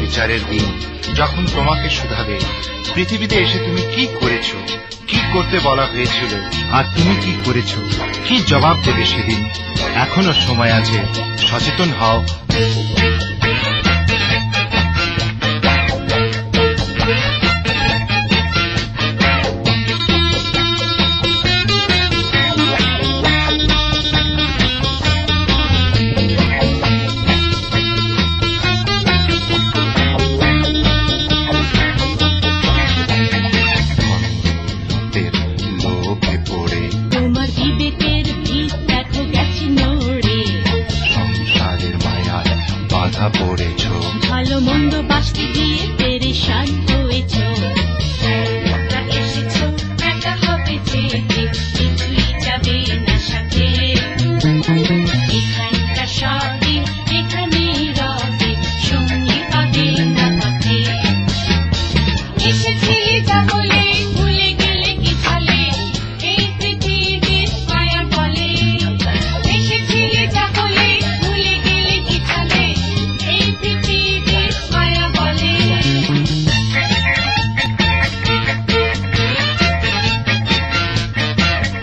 বিচারের দিন, যখন তোমাকে শুধাবে, পৃথিবীতে এসে তুমি কি করেছ, কি করতে বলা হয়েছিল, আর তুমি কি করেছ, কি জবাব দেবে সেদিন? এখনও সময় আছে, সচেতন হও। লোভে পড়ে। তোমার বিবেকের ভিত দেখো গেছে নড়ে। সংসারের মায়ায় বাধা পড়েছ। ভালো মন্দ বাঁচতে গিয়ে পেরেশান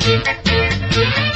Música